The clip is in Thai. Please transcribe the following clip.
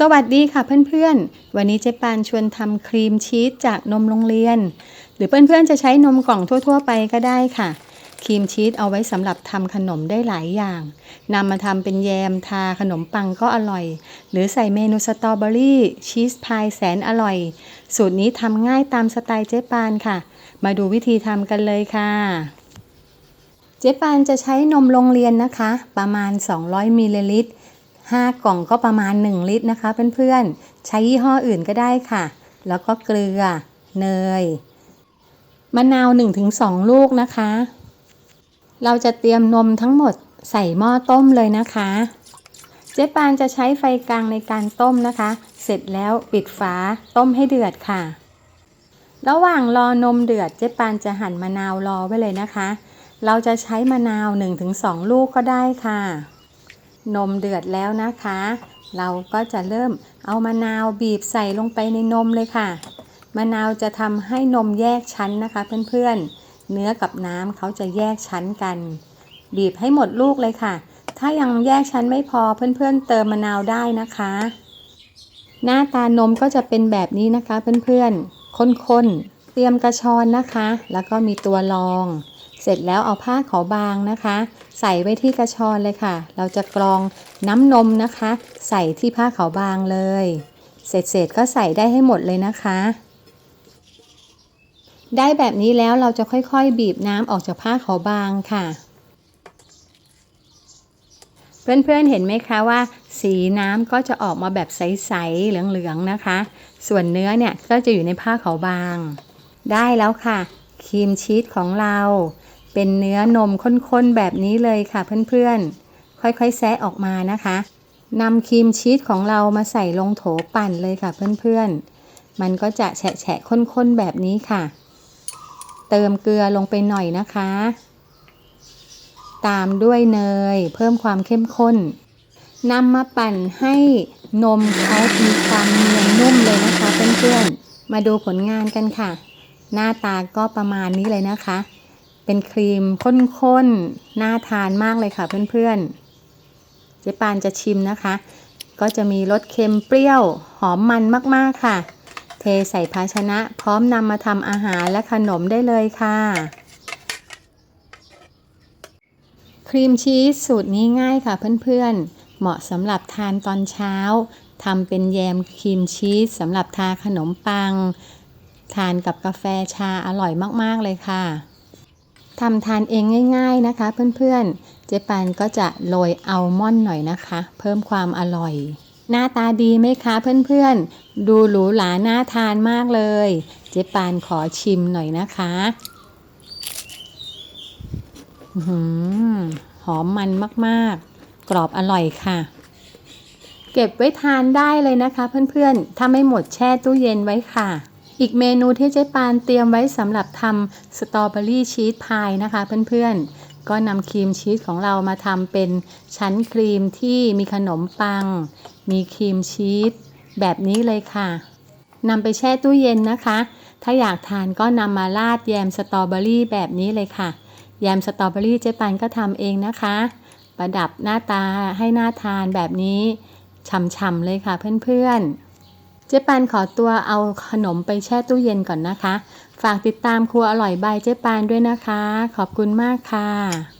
สวัสดีค่ะเพื่อนๆ วันนี้เจ๊ปานชวนทำครีมชีสจากนมโรงเรียน หรือเพื่อนๆจะใช้นมกล่องทั่ว ๆ ไปก็ได้ค่ะ ครีมชีสเอาไว้สำหรับทำขนมได้หลายอย่างนำมาทำเป็นแยมทาขนมปังก็อร่อย หรือใส่เมนูสตรอเบอรี่ชีสพายแสนอร่อย สูตรนี้ทำง่ายตามสไตล์เจ๊ปานค่ะ มาดูวิธีทำกันเลยค่ะ เจ๊ปานจะใช้นมโรงเรียนนะคะ ประมาณ 200มิลลิลิตร 5 กล่องก็ประมาณ 1 ลิตรนะคะเพื่อนๆ ใช้ยี่ห้ออื่นก็ได้ค่ะ แล้วก็เกลือ เนย มะนาว 1-2 ลูกนะคะ เราจะเตรียมนมทั้งหมดใส่หม้อต้มเลยนะคะ เจ๊ปานจะใช้ไฟกลางในการต้มนะคะ เสร็จแล้วปิดฝาต้มให้เดือดค่ะ ระหว่างรอนมเดือดเจ๊ปานจะหั่นมะนาวรอไว้เลยนะคะ เราจะใช้มะนาว 1-2 ลูกก็ได้ค่ะ นมเดือดแล้วนะคะ เราก็จะเริ่มเอามะนาวบีบใส่ลงไปในนมเลยค่ะ มะนาวจะทำให้นมแยกชั้นนะคะเพื่อนๆ เนื้อกับน้ำเขาจะแยกชั้นกัน บีบให้หมดลูกเลยค่ะ ถ้ายังแยกชั้นไม่พอเพื่อนๆ เติมมะนาวได้นะคะ หน้าตานมก็จะเป็นแบบนี้นะคะเพื่อนๆข้นๆ เตรียมกระชอนนะคะ แล้วก็มีตัวรอง เสร็จแล้วเอาผ้าขาวบางนะคะ ใส่ไว้ที่กระชอนเลยค่ะ เราจะกรองน้ำนมนะคะ ใส่ที่ผ้าขาวบางเลยเสร็จๆก็ใส่ได้ให้หมดเลยนะคะ ได้แบบนี้แล้วเราจะค่อยๆ บีบน้ำออกจากผ้าขาวบางค่ะ เพื่อนๆเห็นไหมคะว่า สีน้ำก็จะออกมาแบบใสๆเหลืองๆนะคะ ส่วนเนื้อเนี่ยก็จะอยู่ในผ้าขาวบาง ได้แล้วค่ะครีมชีสของเรา เป็นเนื้อนมข้นๆแบบนี้เลยค่ะเพื่อนๆ ค่อยๆแซะออกมานะคะนำครีมชีสของเรามาใส่ลงโถปั่นเลยค่ะเพื่อนๆ มันก็จะแฉะๆข้นๆแบบนี้ค่ะ เติมเกลือลงไปหน่อยนะคะ ตามด้วยเนย เพิ่มความเข้มข้นนำมาปั่นให้นมเขามีความเนียนนุ่มเลยนะคะเพื่อนๆ มาดูผลงานกันค่ะ หน้าตาก็ประมาณนี้เลยนะคะ เป็นครีมข้นๆ น่าทานมากเลยค่ะเพื่อนๆ เจ๊ปานจะชิมนะคะ ก็จะมีรสเค็มเปรี้ยวหอมมันมากๆค่ะ เทใส่ภาชนะพร้อมนำมาทำอาหารและขนมได้เลยค่ะ ครีมชีสสูตรนี้ง่ายค่ะเพื่อนๆ เหมาะสำหรับทานตอนเช้าทำเป็นแยมครีมชีสสำหรับทาขนมปัง ทานกับกาแฟชาอร่อยมาก ๆ เลยค่ะ ทำทานเองง่าย ๆนะคะ เพื่อนๆ เจ๊ปานก็จะโรยอัลมอนด์หน่อยนะคะ เพิ่มความอร่อย หน้าตาดีไหมคะเพื่อนๆ ดูหรูหราน่าทานมากเลย เจ๊ปานขอชิมหน่อยนะคะหือหอมมันมากๆ กรอบอร่อยค่ะ เก็บไว้ทานได้เลยนะคะ เพื่อนๆ ถ้าไม่หมดแช่ตู้เย็นไว้ค่ะ อีกเมนูที่เจ๊ปานเตรียมไว้สำหรับทำสตรอเบอรี่ชีสพายนะคะเพื่อนๆ ก็นำครีมชีสของเรามาทำเป็นชั้นครีมที่มีขนมปัง มีครีมชีสแบบนี้เลยค่ะนำไปแช่ตู้เย็นนะคะ ถ้าอยากทานก็นำมาราดแยมสตรอเบอรี่แบบนี้เลยค่ะ แยมสตรอเบอรี่เจ๊ปันก็ทำเองนะคะ ประดับหน้าตาให้น่าทานแบบนี้ฉ่ำๆเลยค่ะเพื่อนๆ เจ๊ปันขอตัวเอาขนมไปแช่ตู้เย็นก่อนนะคะ ฝากติดตามครัวอร่อยบายเจ๊ปานด้วยนะคะ ขอบคุณมากค่ะ